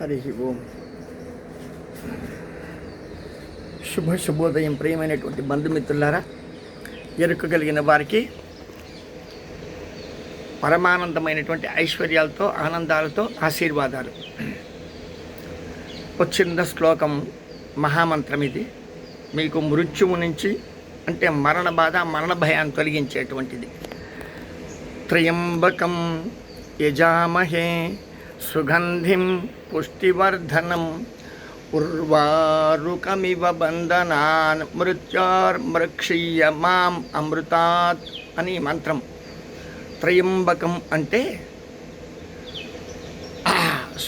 హరి ఓం శుభ శుభోదయం ప్రియమైనటువంటి బంధుమిత్రులారా ఎరుక కలిగిన వారికి పరమానందమైనటువంటి ఐశ్వర్యాలతో ఆనందాలతో ఆశీర్వాదాలు. వచ్చిన శ్లోకం మహామంత్రం ఇది. మీకు మృత్యువు నుంచి అంటే మరణ బాధ మరణ భయాన్ని తొలగించేటువంటిది. త్రయంబకం యజామహే సుగంధిం పుష్టివర్ధనం ఉర్వారుకమివ బంధనాన్ మృత్యోర్మృక్షీయ మాం అమృతాత్ అని మంత్రం. త్రయంబకం అంటే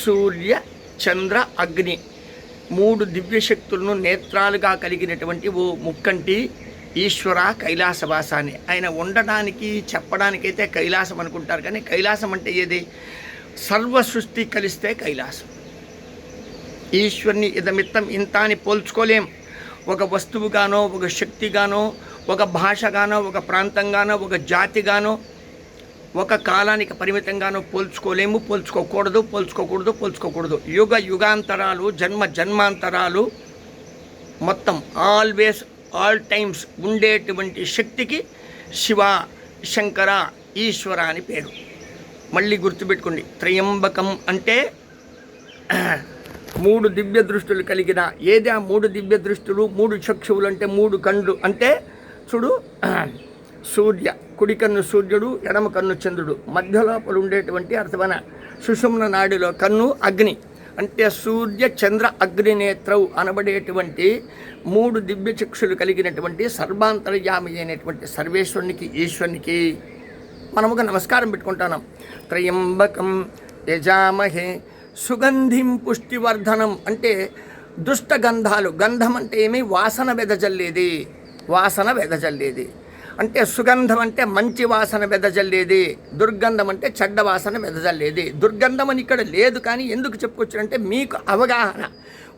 సూర్య చంద్ర అగ్ని మూడు దివ్యశక్తులను నేత్రాలుగా కలిగినటువంటి ఓ ముక్కంటి ఈశ్వర కైలాసవాసాన్ని. ఆయన ఉండడానికి చెప్పడానికైతే కైలాసం అనుకుంటారు కానీ కైలాసం అంటే ఏది? సర్వ సృష్టి కలిస్తే కైలాసం. ఈశ్వరుని ఇదమిత్తం ఇంత అని పోల్చుకోలేం. ఒక వస్తువుగానో ఒక శక్తిగానో ఒక భాషగానో ఒక ప్రాంతంగానో ఒక జాతిగానో ఒక కాలానికి పరిమితంగానో పోల్చుకోలేము పోల్చుకోకూడదు పోల్చుకోకూడదు పోల్చుకోకూడదు. యుగ యుగాంతరాలు జన్మ జన్మాంతరాలు మొత్తం ఆల్వేస్ ఆల్ టైమ్స్ ఉండేటువంటి శక్తికి శివ శంకర ఈశ్వర అని పేరు. మళ్ళీ గుర్తుపెట్టుకోండి. త్రయంబకం అంటే మూడు దివ్య దృష్టులు కలిగిన ఏది ఆ మూడు దివ్య దృష్టులు? మూడు చక్షువులు అంటే మూడు కండ్లు అంటే చూడు సూర్య కుడి కన్ను సూర్యుడు ఎడమ కన్ను చంద్రుడు. మధ్యలోపల ఉండేటువంటి అర్థమైన సుషుమ్న నాడిలో కన్ను అగ్ని అంటే సూర్య చంద్ర అగ్ని నేత్రవు అనబడేటువంటి మూడు దివ్య చక్షులు కలిగినటువంటి సర్వాంతర్యామి అయినటువంటి సర్వేశ్వరునికి ఈశ్వరునికి. మనము ఒక నమస్కారం పెట్టుకుంటున్నాం త్రయంబకం యజామహే సుగంధిం పుష్టివర్ధనం అంటే దుష్ట గంధాలు గంధం అంటే ఏమి? వాసన వెదజల్లేది. వాసన వెదజల్లేది. అంటే సుగంధం అంటే మంచి వాసన వెదజల్లేది దుర్గంధం అంటే చెడ్డ వాసన వెదజల్లేది. దుర్గంధం అని ఇక్కడ లేదు కానీ ఎందుకు చెప్పుకొచ్చానంటే మీకు అవగాహన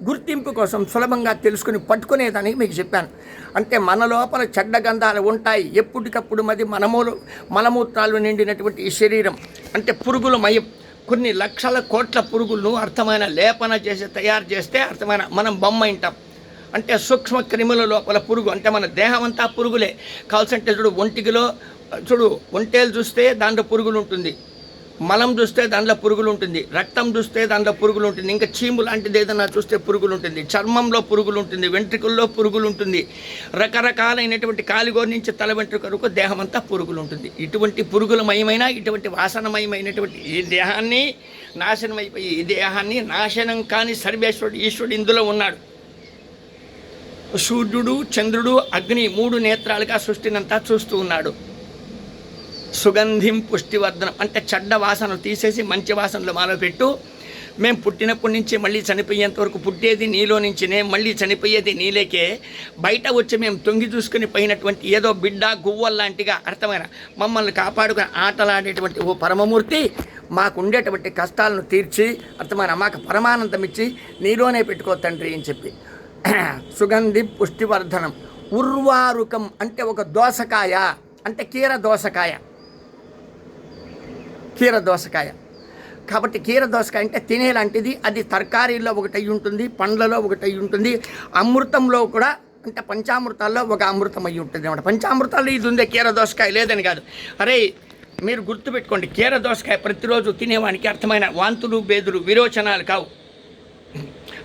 గుర్తింపు కోసం సులభంగా తెలుసుకుని పట్టుకునేదానికి మీకు చెప్పాను. అంటే మన లోపల చెడ్డ గంధాలు ఉంటాయి. ఎప్పటికప్పుడు మది మనమూలు మలమూత్రాలు నిండినటువంటి ఈ శరీరం. అంటే పురుగుల మయం. కొన్ని లక్షల కోట్ల పురుగులను అర్థమైన లేపన చేసి తయారు చేస్తే అర్థమైన మనం బొమ్మ ఇంటాం అంటే సూక్ష్మ క్రిముల లోపల పురుగు అంటే మన దేహం అంతా పురుగులే. కాల్సంటే చూడు ఒంటికిలో చూడు ఒంటేలు చూస్తే దాంట్లో పురుగులు ఉంటుంది. మలం చూస్తే దాంట్లో పురుగులు ఉంటుంది. రక్తం చూస్తే దాంట్లో పురుగులు ఉంటుంది. ఇంకా చీము లాంటిది ఏదైనా చూస్తే పురుగులు ఉంటుంది. చర్మంలో పురుగులు ఉంటుంది. వెంట్రుకల్లో పురుగులు ఉంటుంది. రకరకాలైనటువంటి కాలిగోరు నుంచి తల వెంట్రుక వరకు దేహం అంతా పురుగులు ఉంటుంది. ఇటువంటి పురుగులమయమైన ఇటువంటి వాసనమయమైనటువంటి ఈ దేహాన్ని నాశనమైపోయి ఈ దేహాన్ని నాశనం కాని సర్వేశ్వరుడు ఈశ్వరుడు ఇందులో ఉన్నాడు. సూర్యుడు చంద్రుడు అగ్ని మూడు నేత్రాలుగా సృష్టినంతా చూస్తూ ఉన్నాడు. సుగంధిం పుష్టివర్ధనం అంటే చెడ్డ వాసన తీసేసి మంచి వాసనలు మాలో పెట్టు మేము పుట్టినప్పటి నుంచి మళ్ళీ చనిపోయేంత వరకు పుట్టేది నీలో నుంచినే మళ్ళీ చనిపోయేది నీలేకే. బయట వచ్చి మేము తొంగి చూసుకుని పోయినటువంటి ఏదో బిడ్డ గువ్వల్లాంటిగా అర్థమైన మమ్మల్ని కాపాడుకుని ఆటలాడేటువంటి ఓ పరమమూర్తి మాకు ఉండేటువంటి కష్టాలను తీర్చి అర్థమైన మాకు పరమానందం ఇచ్చి నీలోనే పెట్టుకో తండ్రి అని చెప్పి. సుగంధి పుష్టివర్ధనం. ఉర్వారుకం అంటే ఒక దోసకాయ అంటే కీర దోసకాయ. కీర దోసకాయ. కాబట్టి కీర దోసకాయ అంటే తినేలాంటిది అది తరకారీలో ఒకటి అయి ఉంటుంది పండ్లలో ఒకటి అయి ఉంటుంది అమృతంలో కూడా అంటే పంచామృతాల్లో ఒక అమృతం అయి ఉంటుంది అనమాట పంచామృతాల్లో ఇది ఉందే కీర దోసకాయ లేదని కాదు. అరే మీరు గుర్తుపెట్టుకోండి కీర దోసకాయ ప్రతిరోజు తినేవానికి అర్థమైన వాంతులు బేదులు విరోచనాలు కావు.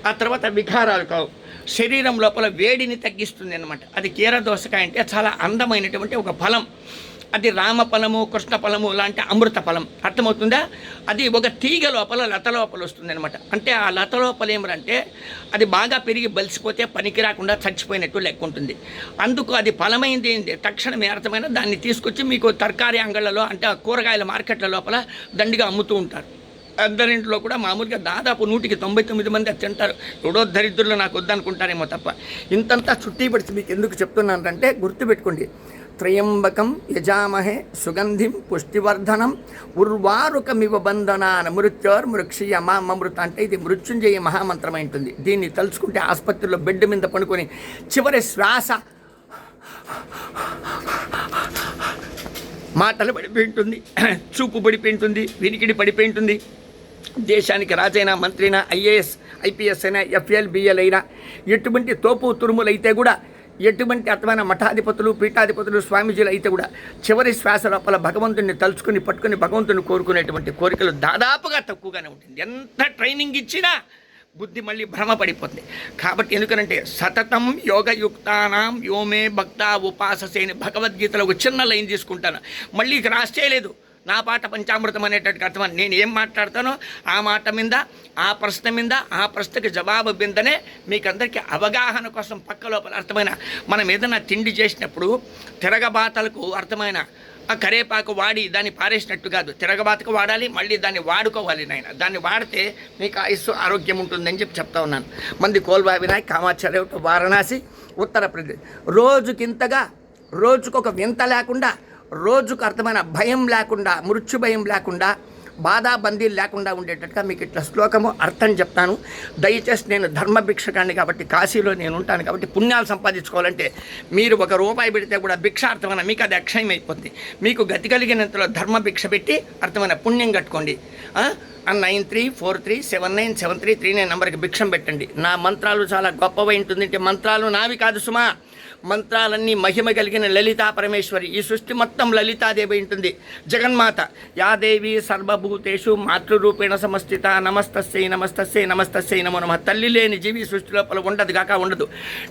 ఆ తర్వాత వికారాలు కావు. శరీరం లోపల వేడిని తగ్గిస్తుంది అనమాట అది కీర దోసకాయ అంటే చాలా అందమైనటువంటి ఒక ఫలం. అది రామ ఫలము కృష్ణ ఫలము లాంటి అమృత ఫలం. అర్థమవుతుందా? అది ఒక తీగ లోపల లత లోపల వస్తుంది అనమాట అంటే ఆ లత లోపల ఏమంటే అది బాగా పెరిగి బలిసిపోతే పనికి రాకుండా చచ్చిపోయినట్టు లెక్క ఉంటుంది. అందుకు అది ఫలమైంది ఏంటి తక్షణమే అర్థమైన దాన్ని తీసుకొచ్చి మీకు తరకారీ అంగళ్ళలో అంటే ఆ కూరగాయల మార్కెట్ల లోపల దండిగా అమ్ముతూ ఉంటారు. అందరింట్లో కూడా మామూలుగా దాదాపు నూటికి తొంభై తొమ్మిది మంది అది తింటారు. ఎవడో దరిద్రులు నాకు వద్దనుకుంటారేమో తప్ప. ఇంతంతా చుట్టి పడిచి మీకు ఎందుకు చెప్తున్నానంటే గుర్తుపెట్టుకోండి. త్రయంబకం యజామహే సుగంధిం పుష్టివర్ధనం ఉర్వారుకమివ బంధనాన మృత్యోర్ మృక్షియ మామృత అంటే ఇది మృత్యుంజయ మహామంత్రం అయి ఉంటుంది. దీన్ని తలుచుకుంటే ఆసుపత్రిలో బెడ్ మీద పడుకొని చివరి శ్వాస మాటలు పడిపోయి ఉంటుంది. చూపు పడిపోయి ఉంటుంది. వినికిడి పడిపోయి ఉంటుంది. దేశానికి రాజైనా మంత్రిన ఐఏఎస్ ఐపీఎస్ అయినా ఎఫ్ఎల్ బిఎల్ అయినా ఎటువంటి తోపు తురుములు అయితే కూడా ఎటువంటి అతమైన మఠాధిపతులు పీఠాధిపతులు స్వామీజీలు అయితే కూడా చివరి శ్వాస లోపల భగవంతుడిని తలుచుకుని పట్టుకుని భగవంతుని కోరుకునేటువంటి కోరికలు దాదాపుగా తక్కువగానే ఉంటుంది. ఎంత ట్రైనింగ్ ఇచ్చినా బుద్ధి మళ్ళీ భ్రమపడిపోతుంది కాబట్టి ఎందుకనంటే సతతం యోగయుక్తానాం యోమే భక్త ఉపాససే భగవద్గీతలో ఒక చిన్న లైన్ తీసుకుంటాను. మళ్ళీ ఇక రాసి లేదు నా పాట పంచామృతం అనేటట్టు అర్థం నేను ఏం మాట్లాడతానో ఆ మాట మీద ఆ ప్రశ్న మీద ఆ ప్రశ్నకి జవాబు బిందనే మీకు అందరికీ అవగాహన కోసం పక్క లోపల అర్థమైన మనం ఏదైనా తిండి చేసినప్పుడు తిరగబాతలకు అర్థమైన ఆ కరేపాకు వాడి దాన్ని పారేసినట్టు కాదు. తిరగబాతకు వాడాలి మళ్ళీ దాన్ని వాడుకోవాలి నాయన. దాన్ని వాడితే మీకు ఆయుస్సు ఆరోగ్యం ఉంటుందని చెప్పి చెప్తా ఉన్నాను. మంది కోల్వా వినాయక్ కామాచార్య వారణాసి ఉత్తరప్రదేశ్. రోజుకింతగా రోజుకొక వింత లేకుండా రోజుకు అర్థమైన భయం లేకుండా మృత్యు భయం లేకుండా బాధా బందీలు లేకుండా ఉండేటట్టుగా మీకు ఇట్లా శ్లోకము అర్థం చెప్తాను. దయచేసి నేను ధర్మభిక్షకాన్ని కాబట్టి కాశీలో నేను ఉంటాను కాబట్టి పుణ్యాలు సంపాదించుకోవాలంటే మీరు ఒక రూపాయి పెడితే కూడా భిక్షార్థమైన మీకు అది అక్షయం అయిపోతుంది మీకు గతి కలిగినంతలో ధర్మభిక్ష పెట్టి అర్థమైన పుణ్యం కట్టుకోండి. Nine three four three seven nine seven three three nine నెంబర్కి భిక్షం పెట్టండి. నా మంత్రాలు చాలా గొప్పవి ఉంటుందంటే మంత్రాలు నావి కాదు సుమా. మంత్రాలన్నీ మహిమ కలిగిన లలితా పరమేశ్వరి. ఈ సృష్టి మొత్తం లలితాదేవి ఉంటుంది. జగన్మాత యాదేవి సర్వభూతేషు మాతృరూపేణ సమస్థిత నమస్తస్యై నమస్తస్యై నమస్తస్యై నమో నమ. తల్లి లేని జీవి సృష్టి లోపల ఉండదు కాక ఉండదు.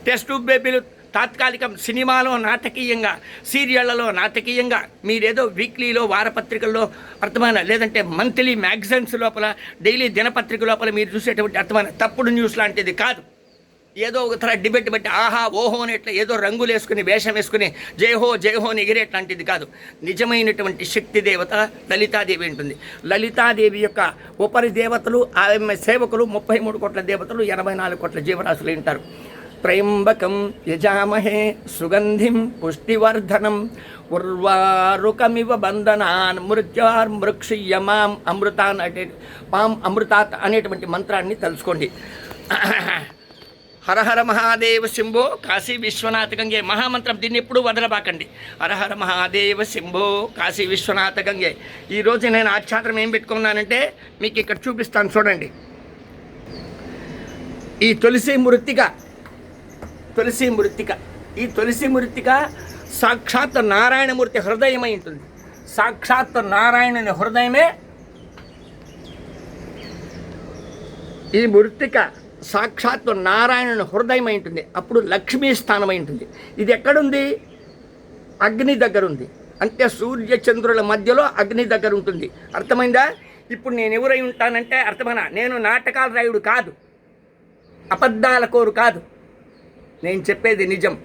టెస్ట్ బేబీలు తాత్కాలికం సినిమాలో నాటకీయంగా సీరియళ్ళలో నాటకీయంగా మీరేదో వీక్లీలో వారపత్రికల్లో అర్థమైన లేదంటే మంత్లీ మ్యాగజైన్స్ లోపల డైలీ దినపత్రిక లోపల మీరు చూసేటువంటి అర్థమైన తప్పుడు న్యూస్ లాంటిది కాదు. ఏదో ఒక తర డిబేట్ బట్టి ఆహా ఓహో అని ఏదో రంగులు వేసుకుని వేషం వేసుకుని జయహో జయహో అని ఎగిరేట్లాంటిది కాదు. నిజమైనటువంటి శక్తి దేవత లలితాదేవి ఉంటుంది. లలితాదేవి యొక్క ఉపరి దేవతలు ఆమె సేవకులు ముప్పై మూడు కోట్ల దేవతలు ఎనభై నాలుగు కోట్ల జీవరాశులు ఉంటారు. త్రయంబకం యజామహే సుగంధిం పుష్టివర్ధనం ఉర్వారుకమివ బంధనాన్ మృత్యార్మృక్షియమాం అమృతాన్ అంటే పాం అమృతాత్ అనేటువంటి మంత్రాన్ని తెలుసుకోండి. హరహర మహాదేవ శంభో. కాశీ విశ్వనాథ గంగే మహామంత్రం. దీన్ని ఎప్పుడూ వదలబాకండి. హరహర మహాదేవ శంభో కాశీ విశ్వనాథ గంగే ఈరోజు నేను ఆచ్ఛాత్రం ఏం పెట్టుకున్నానంటే మీకు ఇక్కడ చూపిస్తాను చూడండి. ఈ తులసి మృతిక తులసి మృత్తిక ఈ తులసి మృత్తిక సాక్షాత్ నారాయణమూర్తి హృదయమై ఉంటుంది. సాక్షాత్ నారాయణుని హృదయమే ఈ మృత్తిక సాక్షాత్తు నారాయణుని హృదయమై ఉంటుంది. అప్పుడు లక్ష్మీ స్థానమై ఉంటుంది. ఇది ఎక్కడుంది? అగ్ని దగ్గర ఉంది అంటే సూర్య చంద్రుల మధ్యలో అగ్ని దగ్గర ఉంటుంది. అర్థమైందా? ఇప్పుడు నేను ఎవరై ఉంటానంటే అర్థమైనా? నేను నాటకాల రాయుడు కాదు. అబద్ధాల కోరు కాదు. నేను చెప్పేది నిజం.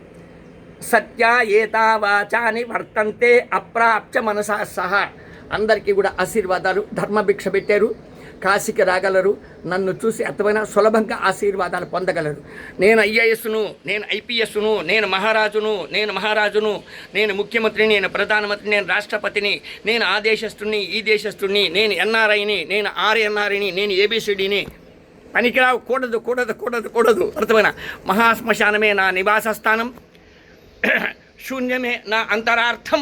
సత్య ఏతావాచాని వర్తంతే అప్రాప్చ మనసా సహా. అందరికీ కూడా ఆశీర్వాదాలు. ధర్మభిక్ష పెట్టారు. కాశీకి రాగలరు. నన్ను చూసి అర్థమైన సులభంగా ఆశీర్వాదాలు పొందగలరు. నేను ఐఏఎస్ను నేను ఐపీఎస్ను నేను మహారాజును నేను మహారాజును నేను ముఖ్యమంత్రిని నేను ప్రధానమంత్రిని నేను రాష్ట్రపతిని నేను ఆ దేశస్తుని ఈ దేశస్తుని నేను ఎన్ఆర్ఐని నేను ఆర్ఎన్ఆర్ఐని నేను ఏబిసిడిని. పనికిరావు కూడదు కూడదు కూడదు కూడదు. అర్థమైన? మహాశ్మశానమే నా నివాస స్థానం శూన్యమే నా అంతరార్థం.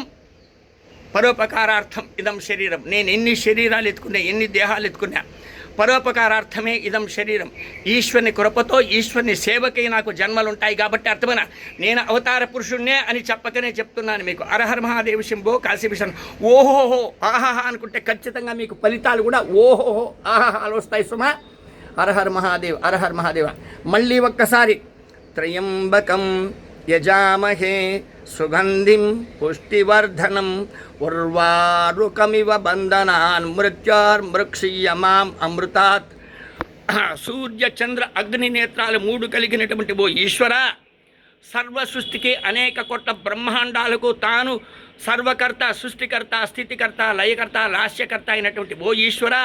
పరోపకారార్థం ఇదం శరీరం. నేను ఎన్ని శరీరాలు ఎత్తుకున్నా ఎన్ని దేహాలు ఎత్తుకున్నా పరోపకారార్థమే ఇదం శరీరం. ఈశ్వరుని కృపతో ఈశ్వరుని సేవకై నాకు జన్మలు ఉంటాయి కాబట్టి అర్థమైన? నేను అవతార పురుషుణ్ణే అని చెప్పకనే చెప్తున్నాను మీకు. అరహర్ మహాదేవ శంభో కాశీభీషణ్ ఓహోహో ఆహాహా అనుకుంటే ఖచ్చితంగా మీకు ఫలితాలు కూడా ఓహోహో ఆహాహాలు వస్తాయి సుమ. అరహర్ మహాదేవ్ అరహర్ మహాదేవ. మళ్ళీ ఒక్కసారి త్రయంబకం యజామహే సుగంధిం పుష్టివర్ధనం ఉర్వారుకమివ బంధనాన్ మృత్యార్మృక్షీయమాం అమృతాత్. సూర్య చంద్ర అగ్ని నేత్రాలు మూడు కలిగినటువంటి ఓ ఈశ్వర సర్వ సృష్టికి అనేక కోట్ల బ్రహ్మాండాలకు తాను సర్వకర్త సృష్టికర్త స్థితికర్త లయకర్త లాస్యకర్త అయినటువంటి ఓ ఈశ్వర.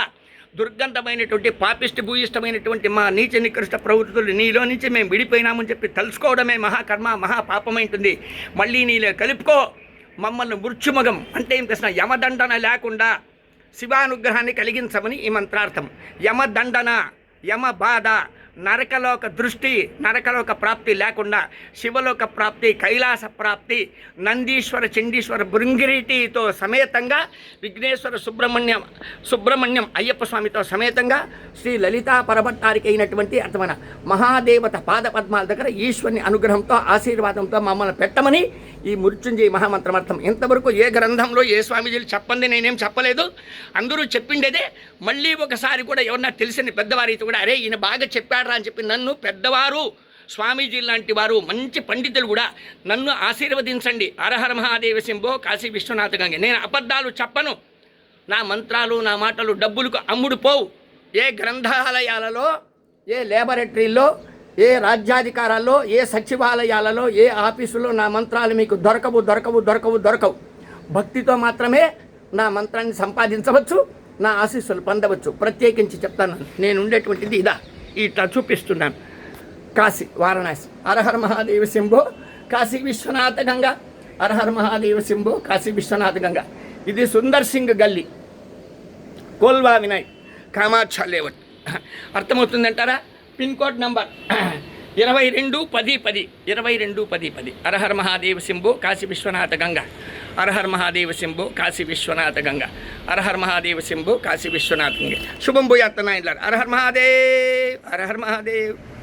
దుర్గంధమైనటువంటి పాపిష్టి భూయిష్టమైనటువంటి మా నీచ నికృష్ట ప్రవృత్తులు నీలో నుంచి మేము విడిపోయినామని చెప్పి తెలుసుకోవడమే మహాకర్మ మహాపాపమైంటుంది. మళ్ళీ నీలో కలుపుకో. మమ్మల్ని మృత్యుమగం అంటే ఏం కృష్ణ? యమదండన లేకుండా శివానుగ్రహాన్ని కలిగించమని ఈ మంత్రార్థం. యమదండన యమ బాధ నరకలోక దృష్టి నరకలోక ప్రాప్తి లేకుండా శివలోక ప్రాప్తి కైలాస ప్రాప్తి నందీశ్వర చండీశ్వర బృంగిరిటితో సమేతంగా విఘ్నేశ్వర సుబ్రహ్మణ్యం సుబ్రహ్మణ్యం అయ్యప్ప స్వామితో సమేతంగా శ్రీ లలితా పరభట్టారికి అయినటువంటి అర్థమైన మహాదేవత పాద పద్మాల దగ్గర ఈశ్వరుని అనుగ్రహంతో ఆశీర్వాదంతో మమ్మల్ని పెట్టమని ఈ మృత్యుంజయ మహామంత్రమర్థం. ఇంతవరకు ఏ గ్రంథంలో ఏ స్వామీజీలు చెప్పండి నేనేం చెప్పలేదు. అందరూ చెప్పిండేదే. మళ్ళీ ఒకసారి కూడా ఎవరన్నా తెలిసిన పెద్దవారైతే కూడా అరే ఈయన బాగా చెప్పాడు చెప్పాడరా అని చెప్పి నన్ను పెద్దవారు స్వామీజీ లాంటి వారు మంచి పండితులు కూడా నన్ను ఆశీర్వదించండి. అరహర మహాదేవ శంభో కాశీ విశ్వనాథ గంగ. నేను అబద్ధాలు చెప్పను. నా మంత్రాలు నా మాటలు డబ్బులకు అమ్ముడు పోవు. ఏ గ్రంథాలయాలలో ఏ లేబరేటరీలో ఏ రాజ్యాధికారాల్లో ఏ సచివాలయాలలో ఏ ఆఫీసులో నా మంత్రాలు మీకు దొరకవు దొరకవు దొరకవు దొరకవు. భక్తితో మాత్రమే నా మంత్రాన్ని సంపాదించవచ్చు నా ఆశీస్సులు పొందవచ్చు. ప్రత్యేకించి చెప్తాను. నేను ఉండేటువంటిది ఇదా. ఇట్లా చూపిస్తున్నాను. కాశీ వారణాసి. అరహర మహాదేవ సింభో కాశీ విశ్వనాథ గంగా. అరహర మహాదేవ సింభో కాశీ విశ్వనాథ గంగా. ఇది సుందర్ సింగ్ గల్లీ. కోల్వా వినాయక్ కామాక్ష లేవట్ అర్థమవుతుందంటారా? పిన్ కోడ్ నంబర్ ఇరవై రెండు పది పది ఇరవై రెండు పది పది. అరహర్ మహాదేవ సింభు కాశీ విశ్వనాథ గంగా. అరహర్ మహాదేవ శంభో కాశీ విశ్వనాథ గంగ. అరహర్ మహాదేవ శంభో కాశీ విశ్వనాథ గంగ. శుభం భూయాత్త నాయన్లారు. అరహర్ మహాదేవ్ అరహర్ మహాదేవ్.